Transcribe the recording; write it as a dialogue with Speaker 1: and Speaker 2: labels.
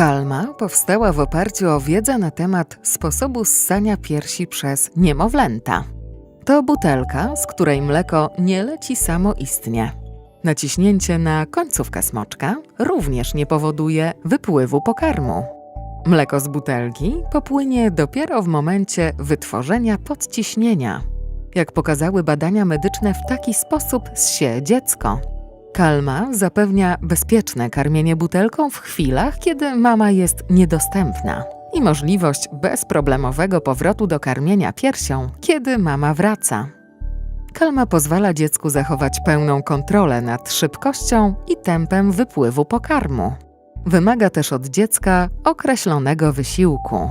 Speaker 1: Kalma powstała w oparciu o wiedzę na temat sposobu ssania piersi przez niemowlęta. To butelka, z której mleko nie leci samoistnie. Naciśnięcie na końcówkę smoczka również nie powoduje wypływu pokarmu. Mleko z butelki popłynie dopiero w momencie wytworzenia podciśnienia. Jak pokazały badania medyczne, w taki sposób zsie dziecko. Kalma zapewnia bezpieczne karmienie butelką w chwilach, kiedy mama jest niedostępna i możliwość bezproblemowego powrotu do karmienia piersią, kiedy mama wraca. Kalma pozwala dziecku zachować pełną kontrolę nad szybkością i tempem wypływu pokarmu. Wymaga też od dziecka określonego wysiłku.